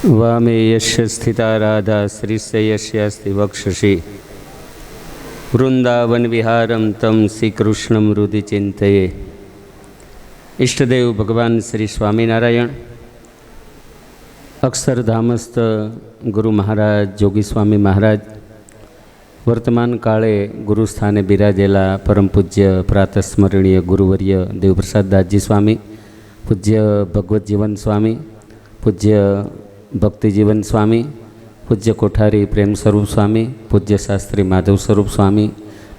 વામે યશ્ય સ્થિતા રાધા શ્રીસ્ય યશ્યાસ્તિ વક્ષસી વૃંદાવન વિહારમ તમ શ્રી કૃષ્ણ મૃદિ ચિંતયે ઈષ્ટદેવ ભગવાન શ્રી સ્વામિનારાયણ અક્ષરધામસ્થ ગુરુ મહારાજ જોગી સ્વામી મહારાજ વર્તમાન કાળે ગુરુસ્થાને બિરાજેલા પરમ પૂજ્ય પ્રાતસ્મરણીય ગુરુવર્ય દેવપ્રસાદ દાસજી સ્વામી પૂજ્ય ભગવત જીવન સ્વામી પૂજ્ય ભક્તિજીવન સ્વામી, પૂજ્ય કોઠારી પ્રેમ સ્વરૂપ સ્વામી, પૂજ્ય શાસ્ત્રી માધવ સ્વરૂપ સ્વામી,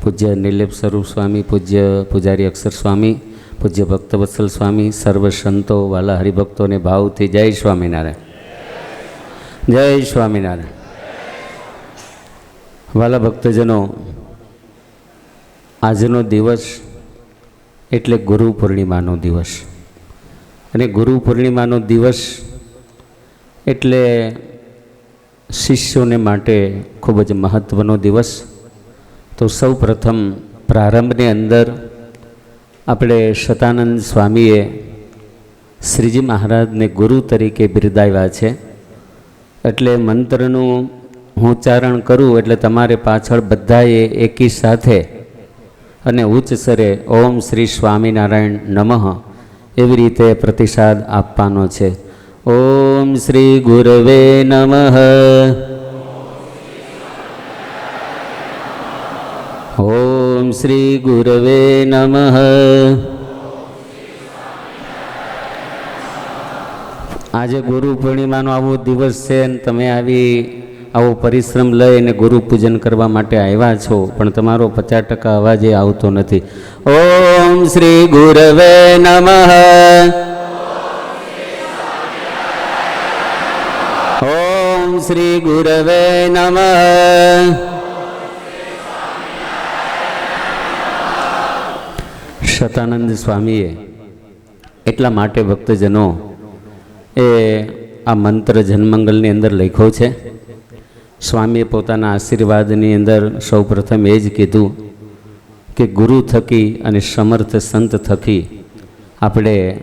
પૂજ્ય નિર્લેપ સ્વરૂપ સ્વામી, પૂજ્ય પૂજારી અક્ષર સ્વામી, પૂજ્ય ભક્તવત્સલ સ્વામી, સર્વ સંતો વાલા હરિભક્તોને ભાવથી જય સ્વામિનારાયણ. જય સ્વામિનારાયણ. વાલા ભક્તજનો, આજનો દિવસ એટલે ગુરુ પૂર્ણિમાનો દિવસ. અને ગુરુ પૂર્ણિમાનો દિવસ એટલે શિષ્યોને માટે ખૂબ જ મહત્ત્વનો દિવસ. તો સૌ પ્રથમ પ્રારંભની અંદર આપણે શતાનંદ સ્વામીએ શ્રીજી મહારાજને ગુરુ તરીકે બિરદાવ્યા છે. એટલે મંત્રનું હું ઉચ્ચારણ કરું એટલે તમારે પાછળ બધાએ એકી સાથે અને ઉચ્ચ સ્તરે ઓમ શ્રી સ્વામિનારાયણ નમઃ એવી રીતે પ્રતિસાદ આપવાનો છે. ઓમ શ્રી ગુરવે નમઃ ઓમ શ્રી ગુરવે નમઃ આજે ગુરુ પૂર્ણિમાનો આવો દિવસ છે અને તમે આવી આવો પરિશ્રમ લઈને ગુરુ પૂજન કરવા માટે આવ્યા છો, પણ તમારો પચાસ ટકા અવાજ એ આવતો નથી. ઓમ શ્રી ગુરવે નમઃ. શ્રી ગુરવે નમઃ. શતાનંદ સ્વામીએ એટલા માટે ભક્તજનો એ આ મંત્ર જન્મંગલની અંદર લખ્યો છે. સ્વામીએ પોતાના આશીર્વાદની અંદર સૌ પ્રથમ એ જ કીધું કે ગુરુ થકી અને સમર્થ સંત થકી આપણે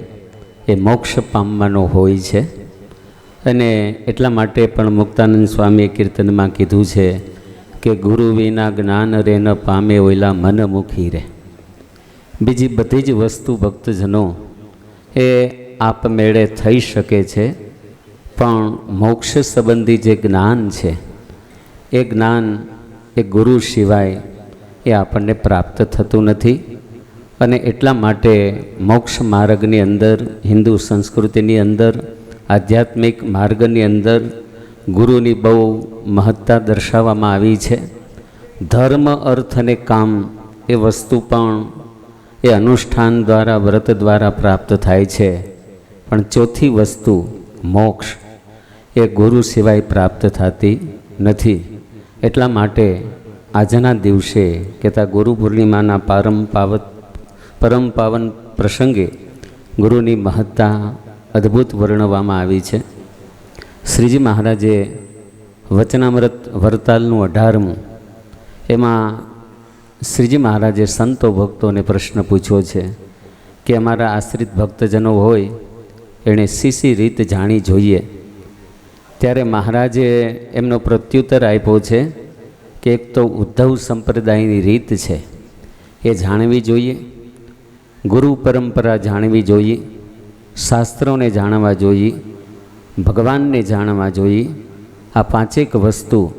એ મોક્ષ પામવાનો હોય છે. અને એટલા માટે પણ મુક્તાનંદ સ્વામીએ કીર્તનમાં કીધું છે કે ગુરુ વિના જ્ઞાન રે ન પામે ઓયલા મનમુખી રહે બીજી બધી જ વસ્તુ ભક્તજનો એ આપમેળે થઈ શકે છે, પણ મોક્ષ સંબંધી જે જ્ઞાન છે, એ જ્ઞાન એ ગુરુ સિવાય એ આપણને પ્રાપ્ત થતું નથી. અને એટલા માટે મોક્ષ માર્ગની અંદર, હિન્દુ સંસ્કૃતિની અંદર આધ્યાત્મિક માર્ગની અંદર ગુરુની બહુ મહત્તા દર્શાવવામાં આવી છે. ધર્મ, અર્થ અને કામ એ વસ્તુ પણ એ અનુષ્ઠાન દ્વારા, વ્રત દ્વારા પ્રાપ્ત થાય છે. પણ ચોથી વસ્તુ, મોક્ષ, એ ગુરુ સિવાય પ્રાપ્ત થતી નથી. એટલા માટે આજના દિવસે કહેતા ગુરુ પૂર્ણિમાના પારમ પાવત પરમ પાવન પ્રસંગે ગુરુની મહત્તા અદ્ભુત વર્ણવવામાં આવી છે. શ્રીજી મહારાજે વચનામૃત વરતાલનું અઢારમું, એમાં શ્રીજી મહારાજે સંતો ભક્તોને પ્રશ્ન પૂછ્યો છે કે અમારા આશ્રિત ભક્તજનો હોય, એણે સીસી રીત જાણી જોઈએ? ત્યારે મહારાજે એમનો પ્રત્યુત્તર આપ્યો છે કે એક તો ઉદ્ધવ સંપ્રદાયની રીત છે, એ જાણવી જોઈએ. ગુરુ પરંપરા જાણવી જોઈએ. શાસ્ત્રોને જાણવા જોઈએ ભગવાનને જાણવા જોઈએ આ પાંચેક વસ્તુ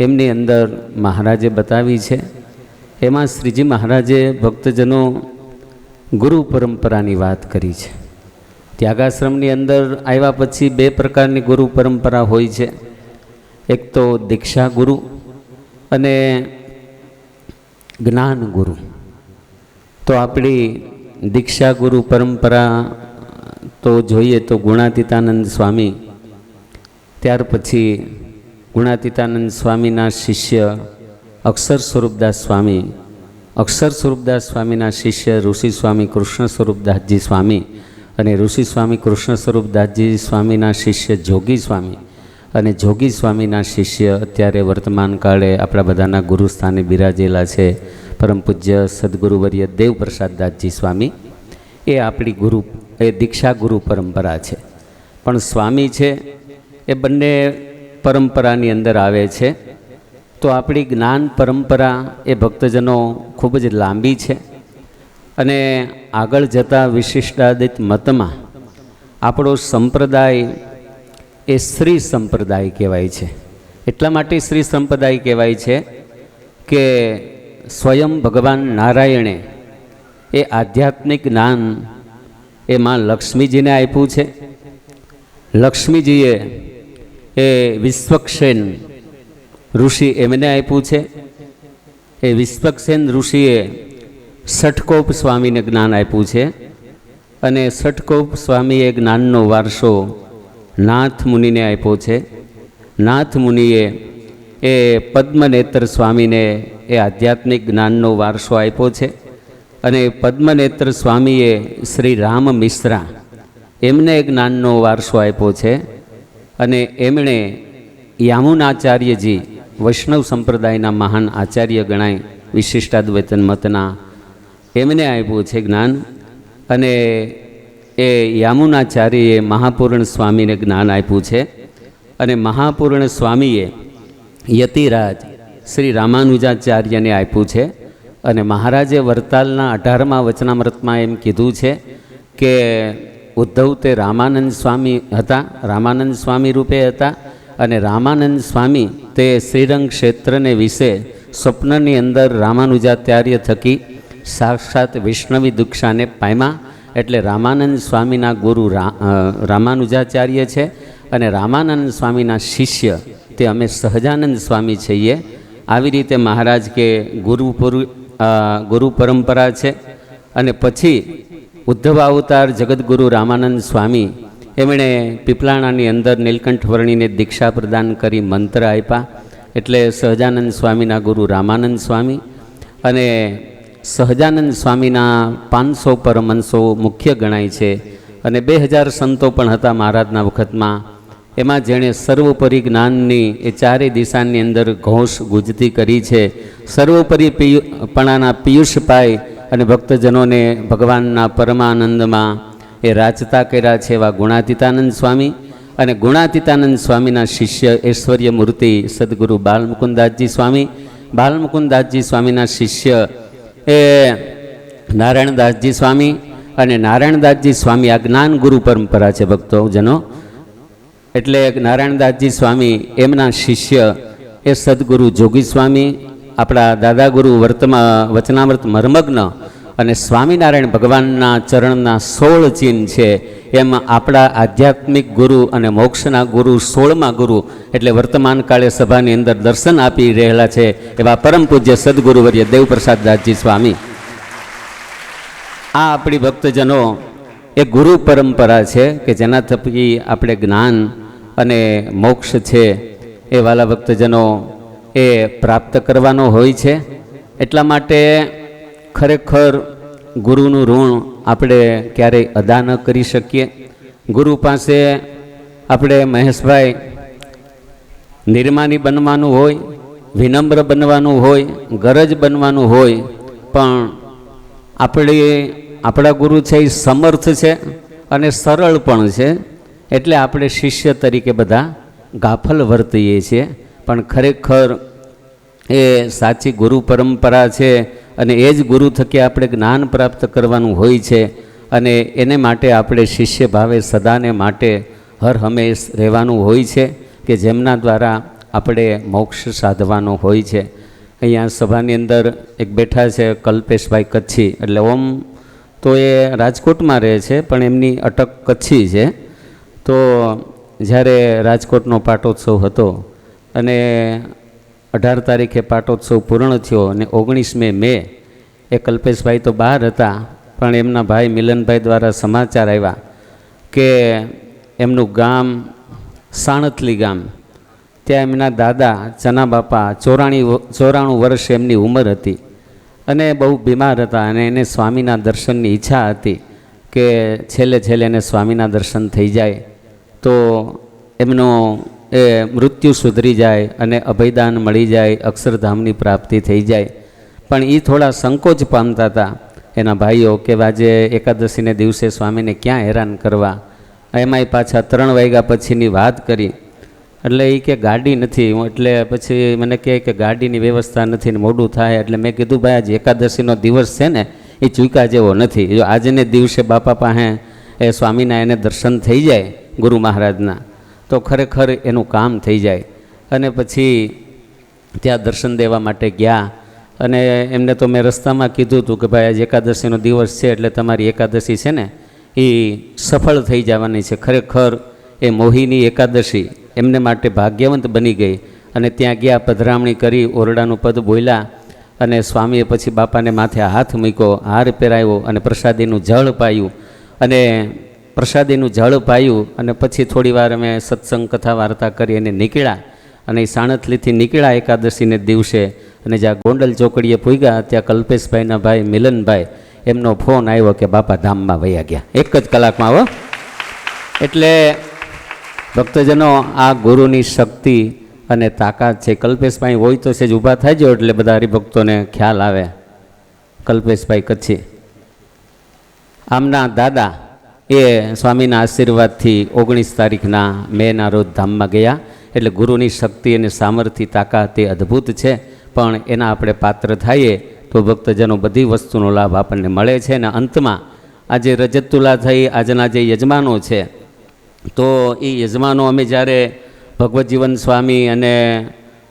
એમની અંદર મહારાજે બતાવી છે. એમાં શ્રીજી મહારાજે ભક્તજનો ગુરુ પરંપરાની વાત કરી છે. ત્યાગાશ્રમની અંદર આવ્યા પછી બે પ્રકારની ગુરુ પરંપરા હોય છે. એક તો દીક્ષા ગુરુ અને જ્ઞાન ગુરુ. તો આપણી દીક્ષા ગુરુ પરંપરા તો જોઈએ તો ગુણાતીતાનંદ સ્વામી, ત્યાર પછી ગુણાતીતાનંદ સ્વામીના શિષ્ય અક્ષર સ્વરૂપદાસ સ્વામી, અક્ષર સ્વરૂપદાસ સ્વામીના શિષ્ય ઋષિ સ્વામી કૃષ્ણ સ્વરૂપદાસજી સ્વામી અને ઋષિ સ્વામી કૃષ્ણ સ્વરૂપદાસજી સ્વામીના શિષ્ય જોગી સ્વામી અને જોગી સ્વામીના શિષ્ય અત્યારે વર્તમાન કાળે આપણા બધાના ગુરુસ્થાને બિરાજેલા છે પરમ પૂજ્ય સદગુરુવર્ય દેવપ્રસાદદાસજી સ્વામી. એ આપણી ગુરુ, એ દીક્ષા ગુરુ પરંપરા છે. પણ સ્વામી છે, એ બંને પરંપરાની અંદર આવે છે. તો આપણી જ્ઞાન પરંપરા એ ભક્તજનો ખૂબ જ લાંબી છે. અને આગળ જતા વિશિષ્ટાદિત મતમાં આપણો સંપ્રદાય એ શ્રી સંપ્રદાય કહેવાય છે. એટલા માટે શ્રી સંપ્રદાય કહેવાય છે કે સ્વયં ભગવાન નારાયણે એ આધ્યાત્મિક જ્ઞાન એ માં લક્ષ્મીજીને આપ્યું છે. લક્ષ્મીજીએ એ વિશ્વક્ષેન ઋષિ એમને આપ્યું છે. એ વિશ્વક્ષેન ઋષિએ સઠકોપ સ્વામીને જ્ઞાન આપ્યું છે અને સઠકોપ સ્વામીએ જ્ઞાનનો વારસો નાથ મુનિને આપ્યો છે. નાથ મુનિએ એ પદ્મનેત્ર સ્વામીને એ આધ્યાત્મિક જ્ઞાનનો વારસો આપ્યો છે. અને પદ્મનેત્ર સ્વામીએ શ્રી રામ મિશ્રા એમને જ્ઞાનનો વારસો આપ્યો છે અને એમણે યામુનાચાર્યજી વૈષ્ણવ સંપ્રદાયના મહાન આચાર્ય ગણાય વિશિષ્ટાદ્વૈતન મતના એમને આપ્યું છે જ્ઞાન અને એ યામુનાચાર્યએ મહાપૂર્ણ સ્વામીને જ્ઞાન આપ્યું છે અને મહાપૂર્ણ સ્વામીએ યતિરાજ શ્રી રામાનુજાચાર્યને આપ્યું છે. અને મહારાજે વરતાલના અઢારમા વચનામૃતમાં એમ કીધું છે કે ઉદ્ધવ તે રામાનંદ સ્વામી હતા, રામાનંદ સ્વામી રૂપે હતા અને રામાનંદ સ્વામી તે શ્રીરંગ ક્ષેત્રને વિશે સ્વપ્નની અંદર રામાનુજાચાર્ય થકી સાક્ષાત વૈષ્ણવી દીક્ષાને પામ્યા. એટલે રામાનંદ સ્વામીના ગુરુ રામાનુજાચાર્ય છે અને રામાનંદ સ્વામીના શિષ્ય તે અમે સહજાનંદ સ્વામી છીએ. આવી રીતે મહારાજ કે ગુરુ ગુરુ પરંપરા છે. અને પછી ઉદ્ધવ અવતાર જગદગુરુ રામાનંદ સ્વામી એમણે પીપલાણાની અંદર નીલકંઠ વર્ણીને દીક્ષા પ્રદાન કરી મંત્ર આપ્યા. એટલે સહજાનંદ સ્વામીના ગુરુ રામાનંદ સ્વામી અને સહજાનંદ સ્વામીના પાંચસો પરમંશો મુખ્ય ગણાય છે. અને બે હજાર સંતો પણ હતા મહારાજના વખતમાં. એમાં જેણે સર્વોપરી જ્ઞાનની એ ચારે દિશાની અંદર ઘોષ ગુજતી કરી છે. સર્વોપરી પિયુપણાના પિયુષ પાય અને ભક્તજનોને ભગવાનના પરમાનંદમાં એ રાચતા કર્યા છે એવા ગુણાતીતાનંદ સ્વામી અને ગુણાતીતાનંદ સ્વામીના શિષ્ય ઐશ્વર્ય મૂર્તિ સદગુરુ બાલમુકુદાસજી સ્વામી. બાલમુકુદાસજી સ્વામીના શિષ્ય એ નારાયણદાસજી સ્વામી અને નારાયણદાસજી સ્વામી આ જ્ઞાન ગુરુ પરંપરા છે ભક્તોજનો. એટલે નારાયણદાસજી સ્વામી, એમના શિષ્ય, એ સદગુરુ જોગી સ્વામી, આપણા દાદાગુરુ વર્તમાં વચનામૃત મર્મગ્ન અને સ્વામિનારાયણ ભગવાનના ચરણના સોળ ચિહ્ન છે, એમ આપણા આધ્યાત્મિક ગુરુ અને મોક્ષના ગુરુ સોળમા ગુરુ એટલે વર્તમાન કાળે સભાની અંદર દર્શન આપી રહેલા છે એવા પરમ પૂજ્ય સદગુરુવર્ય દેવપ્રસાદ દાસજી સ્વામી. આ આપણી ભક્તજનો એ ગુરુ પરંપરા છે કે જેના થકી આપણે જ્ઞાન અને મોક્ષ છે એ વાલા ભક્તજનો એ પ્રાપ્ત કરવાનો હોય છે. એટલા માટે ખરેખર ગુરુનું ઋણ આપણે ક્યારેય અદા ન કરી શકીએ. ગુરુ પાસે આપણે મહેશભાઈ નિર્માની બનવાનું હોય, વિનમ્ર બનવાનું હોય, ગરજ બનવાનું હોય, પણ આપણે આપણા ગુરુ છે એ સમર્થ છે અને સરળ પણ છે. એટલે આપણે શિષ્ય તરીકે બધા ગાફલ વર્તીએ છીએ. પણ ખરેખર એ સાચી ગુરુ પરંપરા છે અને એ જ ગુરુ થકી આપણે જ્ઞાન પ્રાપ્ત કરવાનું હોય છે. અને એને માટે આપણે શિષ્ય ભાવે સદાને માટે હર હંમેશ રહેવાનું હોય છે કે જેમના દ્વારા આપણે મોક્ષ સાધવાનો હોય છે. અહીંયા સભાની અંદર એક બેઠા છે કલ્પેશભાઈ કચ્છી. એટલે ઓમ તો એ રાજકોટમાં રહે છે, પણ એમની અટક કચ્છી છે. તો જ્યારે રાજકોટનો પાટોત્સવ હતો અને અઢાર તારીખે પાટોત્સવ પૂર્ણ થયો અને ઓગણીસમે મે, એ કલ્પેશભાઈ તો બહાર હતા, પણ એમના ભાઈ મિલનભાઈ દ્વારા સમાચાર આવ્યા કે એમનું ગામ સાણથલી ગામ, ત્યાં એમના દાદા, ચના બાપા ચોરાણી ચોરાણું વર્ષ એમની ઉંમર હતી. અને બહુ બીમાર હતા અને એને સ્વામીના દર્શનની ઈચ્છા હતી કે છેલ્લે છેલ્લે એને સ્વામીના દર્શન થઈ જાય તો એમનો એ મૃત્યુ સુધરી જાય અને અભયદાન મળી જાય, અક્ષરધામની પ્રાપ્તિ થઈ જાય. પણ એ થોડા સંકોચ પામતા હતા. એના ભાઈઓ કે આજે એકાદશીને દિવસે સ્વામીને ક્યાં હેરાન કરવા? એમાંય પાછા ત્રણ વાગ્યા પછીની વાત કરી. એટલે એ કે ગાડી નથી. એટલે પછી મને કહે કે ગાડીની વ્યવસ્થા નથી ને મોડું થાય. એટલે મેં કીધું, ભાઈ, આજ એકાદશીનો દિવસ છે ને એ ચૂકા જેવો નથી. જો આજને દિવસે બાપા પાસે એ સ્વામીના એને દર્શન થઈ જાય ગુરુ મહારાજના, તો ખરેખર એનું કામ થઈ જાય. અને પછી ત્યાં દર્શન દેવા માટે ગયા. અને એમને તો મેં રસ્તામાં કીધું હતું કે, ભાઈ, આજે એકાદશીનો દિવસ છે, એટલે તમારી એકાદશી છે ને એ સફળ થઈ જવાની છે. ખરેખર એ મોહિની એકાદશી એમને માટે ભાગ્યવંત બની ગઈ અને ત્યાં ગયા, પધરામણી કરી, ઓરડાનું પદ બોલ્યા અને સ્વામીએ પછી બાપાને માથે હાથ મૂક્યો, હાર પહેરાવ્યો અને પ્રસાદીનું જળ પાયું. અને પ્રસાદીનું જળ પાયું અને પછી થોડી વાર અમે સત્સંગ, કથા, વાર્તા કરી અને નીકળ્યા. અને એ સાણથલીથી નીકળ્યા એકાદશીને દિવસે. અને જ્યાં ગોંડલ ચોકડીએ પૂગ્યા ત્યાં કલ્પેશભાઈના ભાઈ, મિલનભાઈ, એમનો ફોન આવ્યો કે બાપા ધામમાં વયા ગયા. એક જ કલાકમાં આવો એટલે ભક્તજનો, આ ગુરુની શક્તિ અને તાકાત છે. કલ્પેશભાઈ હોય તો સેજ ઊભા થાય જાય એટલે બધા હરિભક્તોને ખ્યાલ આવે. કલ્પેશભાઈ કચ્છી. આમના દાદા એ સ્વામીના આશીર્વાદથી ઓગણીસ તારીખના મેના રોજ ધામમાં ગયા. એટલે ગુરુની શક્તિ અને સામર્થ્ય, તાકાત એ અદ્ભુત છે. પણ એના આપણે પાત્ર થઈએ તો ભક્તજનો બધી વસ્તુનો લાભ આપણને મળે છે. અને અંતમાં આજે રજતુલા થઈ, આજના જે યજમાનો છે તો એ યજમાનો અમે જ્યારે ભગવતજીવન સ્વામી અને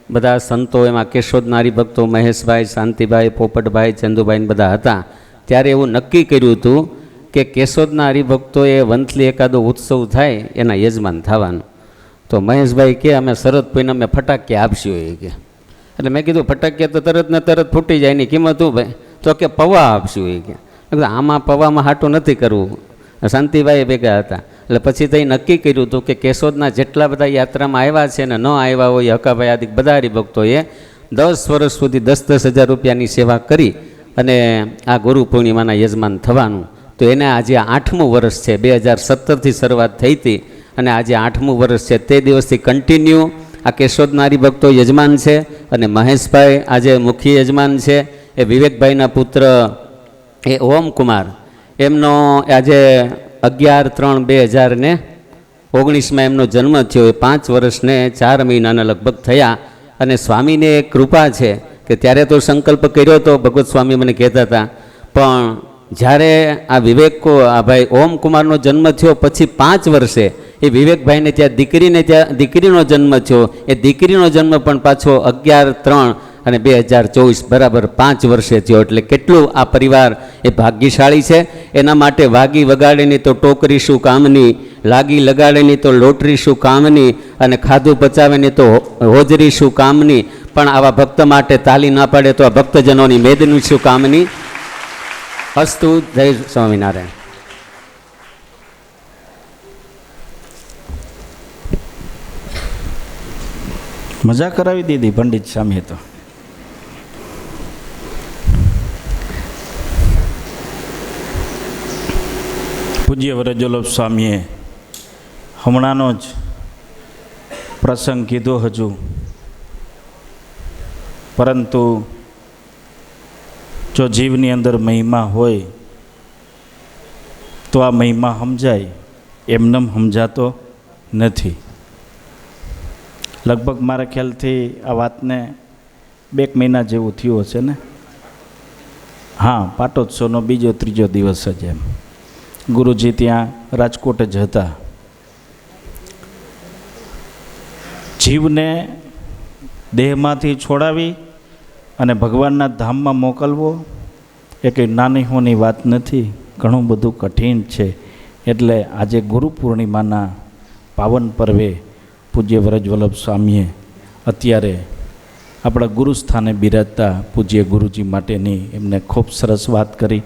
બધા સંતો એમાં કેશોદના હરિભક્તો મહેશભાઈ, શાંતિભાઈ, પોપટભાઈ, ચંદુભાઈ બધા હતા, ત્યારે એવું નક્કી કર્યું હતું કે કેશોદના હરિભક્તોએ વંથલી એકાદો ઉત્સવ થાય એના યજમાન થવાનું. તો મહેશભાઈ કે, અમે શરદ પૈને અમે ફટાકિયા આપશું એ કે. એટલે મેં કીધું, ફટાકિયા તો તરત ને તરત ફૂટી જાય, એની કિંમત શું ભાઈ? તો કે, પૌવા આપશું એ કે. આમાં પૌવામાં હાટું નથી કરવું. શાંતિભાઈ ભેગા હતા. એટલે પછી તે નક્કી કર્યું હતું કે કેશોદના જેટલા બધા યાત્રામાં આવ્યા છે ને ન આવ્યા હોય હકાભાઈ આદિ બધા હરિભક્તોએ દસ વર્ષ સુધી દસ દસ હજાર રૂપિયાની સેવા કરી અને આ ગુરુ પૂર્ણિમાના યજમાન થવાનું. તો એને આજે આઠમું વર્ષ છે. બે હજાર સત્તરથી શરૂઆત થઈ હતી અને આજે આઠમું વર્ષ છે. તે દિવસથી કન્ટિન્યુ આ કેશોદના હરિભક્તો યજમાન છે અને મહેશભાઈ આજે મુખ્ય યજમાન છે. એ વિવેકભાઈના પુત્ર એ ઓમકુમાર. એમનો આજે અગિયાર ત્રણ બે હજાર ને ઓગણીસમાં એમનો જન્મ થયો. એ પાંચ વર્ષને ચાર મહિનાના લગભગ થયા અને સ્વામીને એક કૃપા છે કે ત્યારે તો સંકલ્પ કર્યો હતો ભગવત સ્વામી મને કહેતા હતા, પણ જ્યારે આ વિવેકો આ ભાઈ ઓમકુમારનો જન્મ થયો પછી પાંચ વર્ષે, એ વિવેકભાઈને ત્યાં દીકરીને ત્યાં, દીકરીનો જન્મ થયો. એ દીકરીનો જન્મ પણ પાછો અગિયાર ત્રણ અને બે હજાર ચોવીસ બરાબર પાંચ વર્ષે થયો. એટલે કેટલું આ પરિવાર એ ભાગ્યશાળી છે? એના માટે વાગી વગાડેની તો ટોકરી શું કામની? લાગી લગાડેની તો લોટરી શું કામની? અને ખાધું પચાવેની તો હોજરી શું કામની? પણ આવા ભક્ત માટે તાલી ના પાડે તો આ ભક્તજનોની મેદનું શું કામની? અસ્તુ જય સ્વામિનારાયણ. મજા કરાવી દીધી પંડિત સ્વામીએ તો. પૂજ્ય વરજોલભ સ્વામીએ હમણાંનો જ પ્રસંગ કીધો હજુ પરંતુ જો જીવની અંદર મહિમા હોય, તો આ મહિમા સમજાય. એમનેમ સમજાતો નથી. લગભગ મારા ખ્યાલથી આ વાતને બે મહિના જેવું થયું હશે ને? હા, પાટોત્સવનો બીજો ત્રીજો દિવસ જ એમ. ગુરુજી ત્યાં રાજકોટ જ હતા. જીવને દેહમાંથી છોડાવી અને ભગવાનના ધામમાં મોકલવો એ કંઈ નાની હોની વાત નથી, ઘણું બધું કઠિન છે. એટલે આજે ગુરુ પૂર્ણિમાના પાવન પર્વે પૂજ્ય વ્રજવલ્લભ સ્વામીએ અત્યારે આપણા ગુરુસ્થાને બિરાજતા પૂજ્ય ગુરુજી માટેની એમને ખૂબ સરસ વાત કરી.